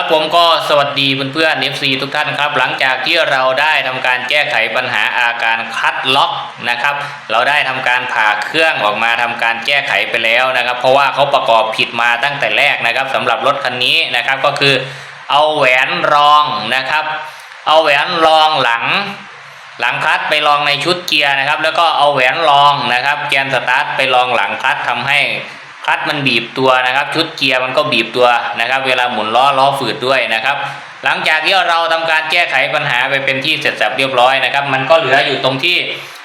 ครับผมก็สวัสดีเพื่อนๆ FC ทุกท่านครับ หลังจากที่เราได้ทำการแก้ไขปัญหาอาการคัดล็อกนะครับ เราได้ทำการผ่าเครื่องออกมาทำการแก้ไขไปแล้วนะครับ เพราะว่าเขาประกอบผิดมาตั้งแต่แรกนะครับสำหรับรถคันนี้นะครับก็คือเอาแหวนรองนะครับ เอาแหวนรองหลัง หลังคลัตไปลองในชุดเกียร์นะครับ แล้วก็เอาแหวนรองนะครับ แกนสตาร์ทไปลองหลังคลัตช์ทำให้ ลัตช์มันบีบตัวนะครับ ชุดเกียร์มันก็บีบตัวนะครับ เวลาหมุนล้อล้อฝืดด้วยนะครับ หลังจากที่เราทำการแก้ไขปัญหาไปเป็นที่เสร็จสับเรียบร้อยนะครับ มันก็เหลืออยู่ตรงที่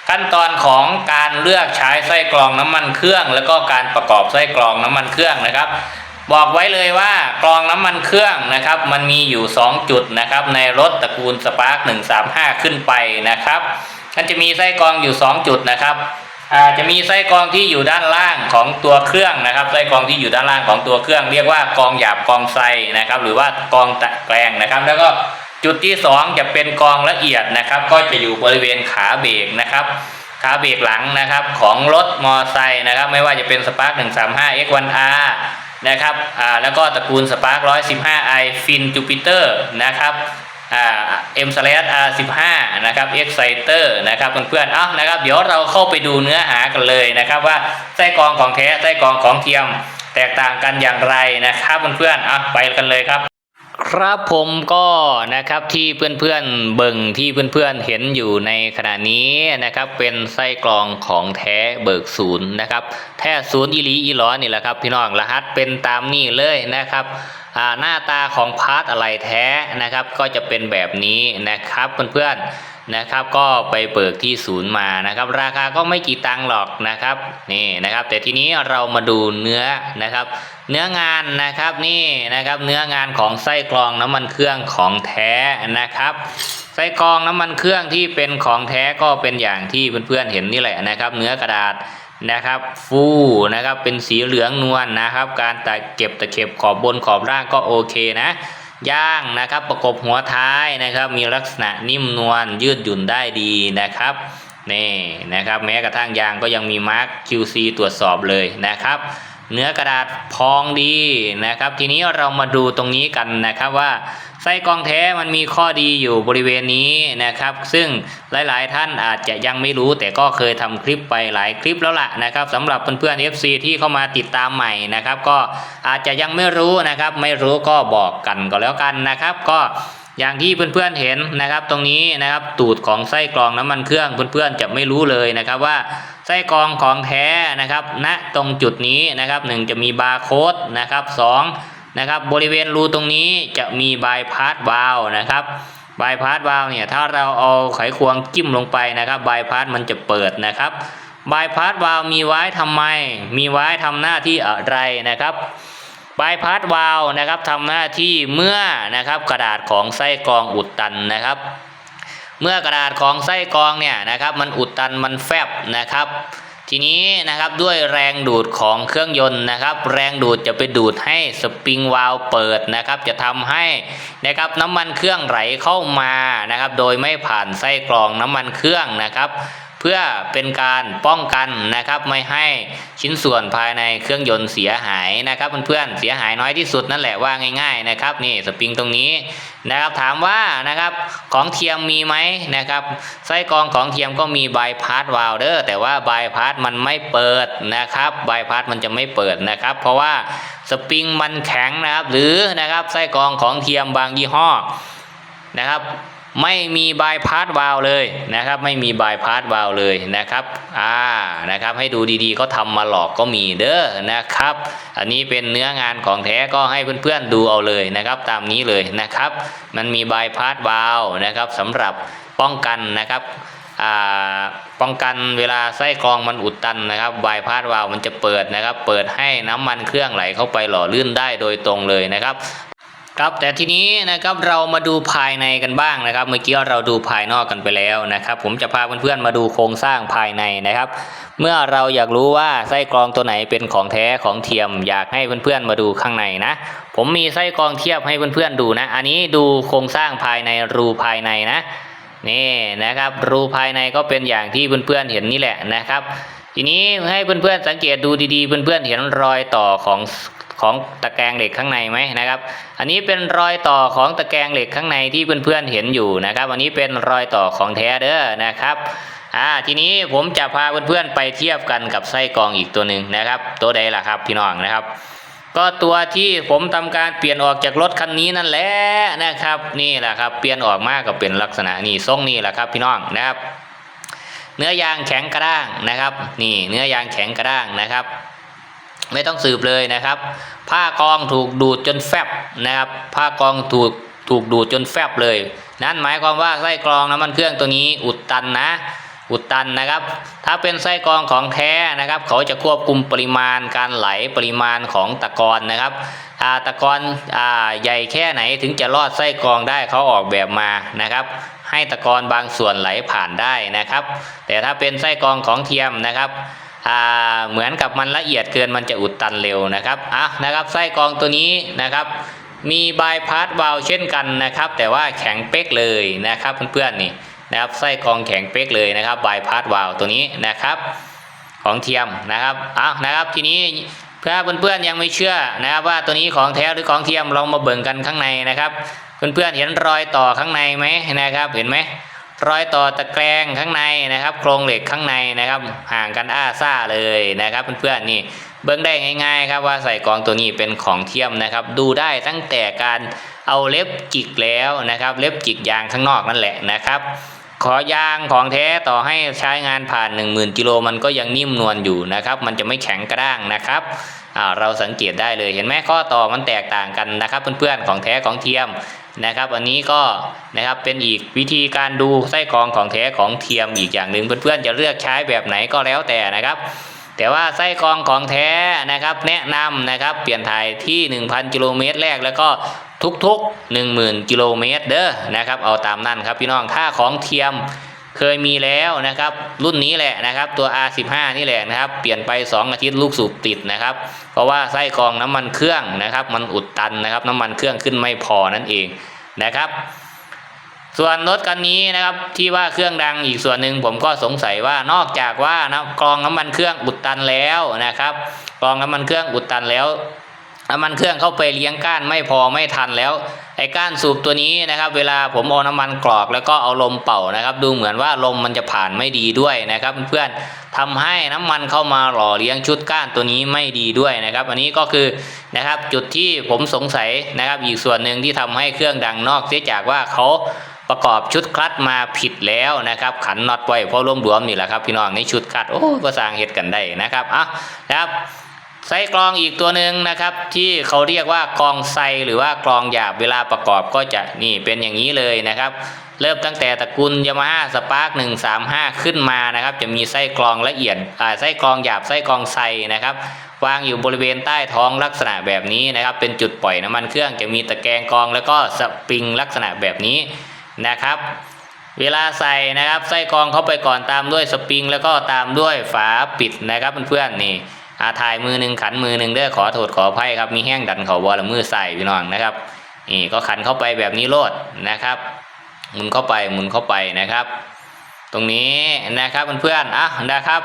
ขั้นตอนของการเลือกใช้ไส้กรองน้ำมันเครื่อง แล้วก็การประกอบไส้กรองน้ำมันเครื่องนะครับ บอกไว้เลยว่ากรองน้ำมันเครื่องนะครับ มันมีอยู่ 2 จุดนะครับ ในรถตระกูลสปาร์ค135 ขึ้นไปนะครับมันจะมีไส้กรองอยู่ 2 จุดนะครับ จะมีไส้กรองที่อยู่ด้านล่างของตัวเครื่องนะครับ ไส้กรองที่อยู่ด้านล่างของตัวเครื่อง เรียกว่ากรองหยาบกรองไซนะครับ หรือว่ากรองตะแกรงนะครับ แล้วก็จุดที่ 2 จะเป็นกรองละเอียดนะครับ ก็จะอยู่บริเวณขาเบรกนะครับขาเบรกหลังนะครับของรถมอไซค์นะครับ ไม่ว่าจะเป็น Spark 135 X1R นะครับอ่าแล้วก็ตระกูล Spark 115i Fin Jupiter นะครับ อ่า M slash R15 นะครับ Exciter นะครับเพื่อนๆเอ้านะครับเดี๋ยวเราเข้าไปดูเนื้อหากันเลยนะครับว่าไส้กรองของแท้ไส้กรองของเทียมแตกต่างกันอย่างไรนะครับเพื่อนๆอะไปกันเลยครับ ครับผมก็นะครับที่เพื่อนๆเบิ่งที่เพื่อนๆเห็นอยู่ในขณะนี้นะครับ เป็นไส้กรองของแท้เบิกศูนย์นะครับ แท้ศูนย์อีลีอีหลอนี่แหละครับพี่น้องรหัสเป็นตามนี่เลยนะครับ หน้าตาของพาร์ทอะไรแท้นะครับก็จะเป็นแบบนี้นะครับเพื่อนๆนะครับก็ไปเบิกที่ศูนย์มานะครับ ราคาก็ไม่กี่ตังค์หรอกนะครับนี่นะครับ แต่ทีนี้เรามาดูเนื้อนะครับ เนื้องานนะครับนี่นะครับเนื้องานของไส้กรองน้ำมันเครื่องของแท้นะครับไส้กรองน้ำมันเครื่องที่เป็นของแท้ก็เป็นอย่างที่เพื่อนๆเห็นนี่แหละนะครับ เนื้อกระดาษ นะครับ ฟูนะครับเป็นสีเหลืองนวลนะครับ การตะเก็บตะเข็บขอบบนขอบล่างก็โอเคนะย่างนะครับประกบหัวท้ายนะครับ มีลักษณะนิ่มนวลยืดหยุ่นได้ดีนะครับนี่นะครับ แม้กระทั่งยางก็ยังมีมาร์ค QC ตรวจสอบเลยนะครับ เนื้อกระดาษพองดีนะครับ ทีนี้เรามาดูตรงนี้กันนะครับว่า ไส้กรองแท้มันมีข้อดีอยู่บริเวณนี้นะครับ ซึ่งหลายๆ ท่านอาจจะยังไม่รู้ แต่ก็เคยทำคลิปไปหลายคลิปแล้วล่ะนะครับสำหรับเพื่อนๆ FC ที่เข้ามาติดตามใหม่นะครับ ก็อาจจะยังไม่รู้นะครับ ไม่รู้ก็บอกกันก็แล้วกันนะครับ ก็อย่างที่เพื่อนๆเห็นนะครับ ตรงนี้นะครับตูดของไส้กรองน้ำมันเครื่องเพื่อนๆจะไม่รู้เลยนะครับว่าไส้กรองของแท้นะครับณตรงจุดนี้นะครับหนึ่งจะมีบาร์โค้ดนะครับสอง นะครับบริเวณรูตรงนี้จะมีบายพาสวาลนะครับบายพาสวาลเนี่ยถ้าเราเอาไขควงจิ้มลงไปนะครับบายพาสมันจะเปิดนะครับบายพาสวาลมีไว้ทำไม มีไว้ทำหน้าที่อะไรนะครับบายพาสวาลนะครับทำหน้าที่เมื่อนะครับกระดาษของไส้กรองอุดตันนะครับ เมื่อกระดาษของไส้กรองเนี่ยนะครับมันอุดตันมันแฟบนะครับ ทีนี้นะครับด้วยแรงดูดของเครื่องยนต์นะครับ แรงดูดจะไปดูดให้สปริงวาล์วเปิดนะครับ จะทำให้นะครับน้ำมันเครื่องไหลเข้ามานะครับ โดยไม่ผ่านไส้กรองน้ำมันเครื่องนะครับ เพื่อเป็นการป้องกันนะครับไม่ให้ชิ้นส่วนภายในเครื่องยนต์เสียหายนะครับเพื่อนๆเสียหายน้อยที่สุดนั่นแหละว่าง่าย ๆนะครับนี่สปริงตรงนี้นะครับถามว่านะครับของเทียมมีไหมนะครับไส้กรองของเทียมก็มีบายพาสวาลเดอร์แต่ว่าบายพาสมันไม่เปิดนะครับบายพาสมันจะไม่เปิดนะครับ เพราะว่าสปริงมันแข็งนะครับหรือนะครับไส้กรองของเทียมบางยี่ห้อนะครับ ไม่มีบายพาสวาลเลยนะครับ ไม่มีบายพาสวาลเลยนะครับอ่านะครับให้ดูดีๆเขาทำมาหลอกก็มีเด้อนะครับ อันนี้เป็นเนื้องานของแท้ก็ให้เพื่อนๆดูเอาเลยนะครับ ตามนี้เลยนะครับ มันมีบายพาสวาลนะครับสำหรับป้องกันนะครับอ่าป้องกันเวลาไส้กรองมันอุดตันนะครับบายพาสวาลมันจะเปิดนะครับ เปิดให้น้ำมันเครื่องไหลเข้าไปหล่อลื่นได้โดยตรงเลยนะครับ ครับแต่ทีนี้นะครับเรามาดูภายในกันบ้างนะครับ เมื่อกี้เราดูภายนอกกันไปแล้วนะครับ ผมจะพาเพื่อนๆมาดูโครงสร้างภายในนะครับ เมื่อเราอยากรู้ว่าไส้กรองตัวไหนเป็นของแท้ของเทียม อยากให้เพื่อนๆมาดูข้างในนะ ผมมีไส้กรองเทียบให้เพื่อนๆดูนะ อันนี้ดูโครงสร้างภายในรูภายในนะนี่นะครับ รูภายในก็เป็นอย่างที่เพื่อนๆเห็นนี่แหละนะครับ ทีนี้ให้เพื่อนๆสังเกตดูดีๆ เพื่อนๆเห็นรอยต่อของ ของตะแกรงเหล็กข้างในไหมนะครับ อันนี้เป็นรอยต่อของตะแกรงเหล็กข้างในที่เพื่อนๆเห็นอยู่นะครับ อันนี้เป็นรอยต่อของแท้เด้อนะครับอ่าทีนี้ผมจะพาเพื่อนๆไปเทียบกันกับไส้กรองอีกตัวหนึ่งนะครับ ตัวใดล่ะครับพี่น้องนะครับ ก็ตัวที่ผมทำการเปลี่ยนออกจากรถคันนี้นั่นแหละนะครับ นี่แหละครับ เปลี่ยนออกมาก็เป็นลักษณะนี่ทรงนี่แหละครับ พี่น้องนะครับ เนื้อยางแข็งกระด้างนะครับ นี่เนื้อยางแข็งกระด้างนะครับ ไม่ต้องสืบเลยนะครับ ผ้ากองถูกดูดจนแฟบนะครับ ผ้ากองถูกถูกดูดจนแฟบเลย นั่นหมายความว่าไส้กรองน้ำมันเครื่องตัวนี้อุดตันนะอุดตันนะครับ ถ้าเป็นไส้กรองของแท้นะครับ เขาจะควบคุมปริมาณการไหลปริมาณของตะกอนนะครับตะกอนอใหญ่แค่ไหนถึงจะรอดไส้กรองได้เขาออกแบบมานะครับ ให้ตะกอนบางส่วนไหลผ่านได้นะครับ แต่ถ้าเป็นไส้กรองของเทียมนะครับ เหมือนกับมันละเอียดเกินมันจะอุดตันเร็วนะครับอะนะครับไส้กรองตัวนี้นะครับ มีบายพาสวาลเช่นกันนะครับ แต่ว่าแข็งเป๊กเลยนะครับเพื่อนๆนี่นะครับไส้กรองแข็งเป๊กเลยนะครับบายพาสวาลตัวนี้นะครับ ของเทียมนะครับอะนะครับทีนี้เพื่อเพื่อนๆยังไม่เชื่อนะครับว่าตัวนี้ของแท้หรือของเทียมเรามาเบิ่งกันข้างในนะครับ เพื่อนๆเห็นรอยต่อข้างในไหมนะครับเห็นไหม รอยต่อตะแกรงข้างในนะครับ โครงเหล็กข้างในนะครับ ห่างกันอ้าซ่าเลยนะครับเพื่อนๆนี่เบิ้องได้ง่าย ๆ ครับว่าใส่กองตัวนี้เป็นของเทียมนะครับ ดูได้ตั้งแต่การเอาเล็บจิกแล้วนะครับ เล็บจิกยางข้างนอกนั่นแหละนะครับ ขอยางของแท้ต่อให้ใช้งานผ่าน 10,000กิโลมันก็ยังนิ่มนวลอยู่นะครับ มันจะไม่แข็งกระด้างนะครับเราสังเกตได้เลยเห็นไหมข้อต่อมันแตกต่างกันนะครับ เพื่อนๆของแท้ของเทียม นะครับ อันนี้ก็นะครับเป็นอีกวิธีการดูไส้กรองของแท้ของเทียมอีกอย่างหนึ่งเพื่อนๆจะเลือกใช้แบบไหนก็แล้วแต่นะครับ แต่ว่าไส้กรองของแท้นะครับแนะนำนะครับเปลี่ยนถ่ายที่ 1,000 กิโลเมตรแรกแล้วก็ทุกๆ 10,000 กิโลเมตรเด้อนะครับเอาตามนั่นครับพี่น้องถ้าของเทียม เคยมีแล้วนะครับ รุ่นนี้แหละนะครับ ตัว R15 นี่แหละนะครับ เปลี่ยนไป 2 อาทิตย์ลูกสูบติดนะครับ เพราะว่าไส้กรองน้ำมันเครื่องนะครับ มันอุดตันนะครับ น้ำมันเครื่องขึ้นไม่พอนั่นเองนะครับ ส่วนรถคันนี้นะครับที่ว่าเครื่องดังอีกส่วนหนึ่งผมก็สงสัยว่านอกจากว่านะกรองน้ำมันเครื่องอุดตันแล้วนะครับกรองน้ำมันเครื่องอุดตันแล้ว น้ำมันเครื่องเข้าไปเลี้ยงก้านไม่พอไม่ทันแล้วไอ้ก้านสูบตัวนี้นะครับ เวลาผมเอาน้ำมันกรอกแล้วก็เอาลมเป่านะครับ ดูเหมือนว่าลมมันจะผ่านไม่ดีด้วยนะครับ เพื่อนๆทำให้น้ำมันเข้ามาหล่อเลี้ยงชุดก้านตัวนี้ไม่ดีด้วยนะครับ อันนี้ก็คือนะครับจุดที่ผมสงสัยนะครับ อีกส่วนหนึ่งที่ทำให้เครื่องดังนอกเสียจากว่าเขาประกอบชุดคลัตช์มาผิดแล้วนะครับ ขันน็อตไว้เพราะร่วมรวมนี่แหละครับพี่น้องในชุดคลัตช์โอ้ก็สร้างเหตุกันได้นะครับอะนะครับ ไส้กรองอีกตัวหนึ่งนะครับ ที่เขาเรียกว่ากรองไซหรือว่ากรองหยาบเวลาประกอบก็จะนี่เป็นอย่างนี้เลยนะครับ เริ่มตั้งแต่ตระกูลยามาฮ่าสปาร์กหนึ่งสามห้าขึ้นมานะครับ จะมีไส้กรองละเอียดอ่าไส้กรองหยาบไส้กรองไซนะครับวางอยู่บริเวณใต้ท้องลักษณะแบบนี้นะครับ เป็นจุดปล่อยน้ำมันเครื่องจะมีตะแกรงกรองแล้วก็สปริงลักษณะแบบนี้นะครับเวลาใส่นะครับไส้กรองเข้าไปก่อนตามด้วยสปริง แล้วก็ตามด้วยฝาปิดนะครับเพื่อนๆนี่ อาถ่ายมือหนึ่งขันมือหนึ่งเด้อขอโทษขออภัยครับมีแห้งดันเขาบอละมือใส่พี่น้องนะครับนี่ก็ขันเข้าไปแบบนี้โลดนะครับหมุนเข้าไปหมุนเข้าไปนะครับ ตรงนี้นะครับเพื่อนๆอะนะครับ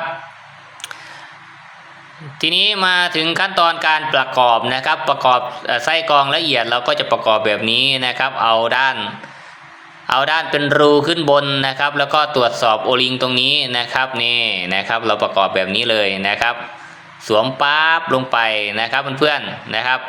ทีนี้มาถึงขั้นตอนการประกอบนะครับ ประกอบไส้กรองละเอียดเราก็จะประกอบแบบนี้นะครับ เอาด้าน เอาด้านเป็นรูขึ้นบนนะครับ แล้วก็ตรวจสอบโอลิงตรงนี้นะครับนี่นะครับ เราประกอบแบบนี้เลยนะครับ สวมปั๊บลงไปนะครับเพื่อนๆนะครับ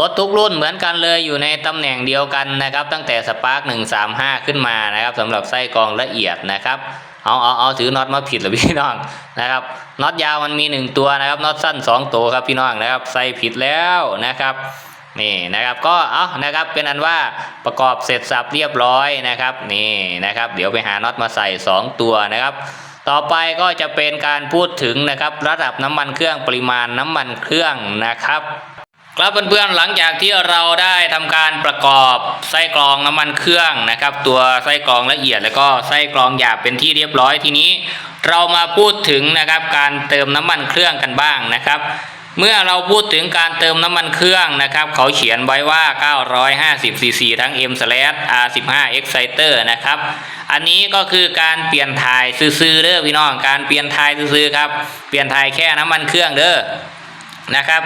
รถทุกรุ่นเหมือนกันเลยอยู่ในตำแหน่งเดียวกันนะครับ ตั้งแต่สปาร์กหนึ่งสามห้าขึ้นมานะครับสำหรับไส้กรองละเอียดนะครับเอาเอาเอาถือน็อตมาผิดหรือพี่น้องนะครับน็อตยาวมันมีหนึ่งตัวนะครับน็อตสั้นสองตัวครับพี่น้องนะครับใส่ผิดแล้วนะครับนี่นะครับก็เอานะครับเป็นอันว่าประกอบเสร็จสับเรียบร้อยนะครับนี่นะครับ เดี๋ยวไปหาน็อตมาใส่ 2 ตัวนะครับ ต่อไปก็จะเป็นการพูดถึงนะครับระดับน้ำมันเครื่องปริมาณน้ำมันเครื่องนะครับครับเพื่อนๆหลังจากที่เราได้ทำการประกอบไส้กรองน้ำมันเครื่องนะครับ ตัวไส้กรองละเอียดแล้วก็ไส้กรองหยาบเป็นที่เรียบร้อยทีนี้ เรามาพูดถึงนะครับการเติมน้ำมันเครื่องกันบ้างนะครับ เมื่อเราพูดถึงการเติมน้ำมันเครื่องนะครับ เขาเขียนไว้ว่า 950 cc ทั้ง M R15 Exciter นะครับ อันนี้ก็คือการเปลี่ยนถ่ายซื้อๆเด้อพี่น้อง การเปลี่ยนถ่ายซื้อๆครับ เปลี่ยนถ่ายแค่น้ำมันเครื่องเด้อนะครับ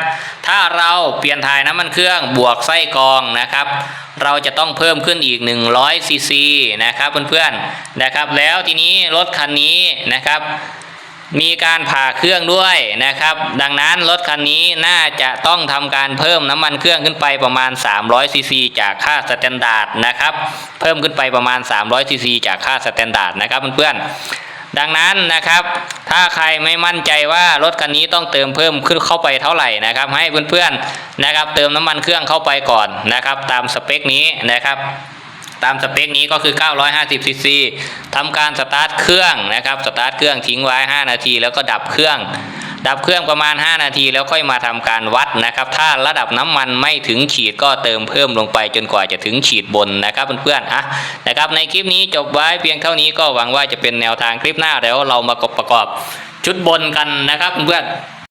ถ้าเราเปลี่ยนถ่ายน้ำมันเครื่องบวกไส้กรองนะครับ เราจะต้องเพิ่มขึ้นอีก 100ซีซีนะครับเพื่อนๆนะครับ แล้วทีนี้รถคันนี้นะครับ มีการผ่าเครื่องด้วยนะครับ ดังนั้นรถคันนี้น่าจะต้องทำการเพิ่มน้ำมันเครื่องขึ้นไปประมาณ 300ซีซีจากค่าสแตนดาร์ดนะครับ เพิ่มขึ้นไปประมาณ 300ซีซีจากค่าสแตนดาร์ดนะครับเพื่อนๆ ดังนั้นนะครับ ถ้าใครไม่มั่นใจว่ารถคันนี้ต้องเติมเพิ่มขึ้นเข้าไปเท่าไหร่นะครับ ให้เพื่อนๆนะครับ เติมน้ำมันเครื่องเข้าไปก่อนนะครับ ตามสเปคนี้นะครับ ตามสเปคนี้ก็คือ 950ซีซีทำการสตาร์ทเครื่องนะครับสตาร์ทเครื่องทิ้งไว้ 5 นาที แล้วก็ดับเครื่อง ดับเครื่องประมาณ 5 นาที แล้วค่อยมาทำการวัดนะครับ ถ้าระดับน้ำมันไม่ถึงขีดก็เติมเพิ่มลงไปจนกว่าจะถึงขีดบนนะครับเพื่อนๆอะนะครับในคลิปนี้จบไว้เพียงเท่านี้ก็หวังว่าจะเป็นแนวทางคลิปหน้าแล้วเรามาประกอบชุดบนกันนะครับเพื่อนๆ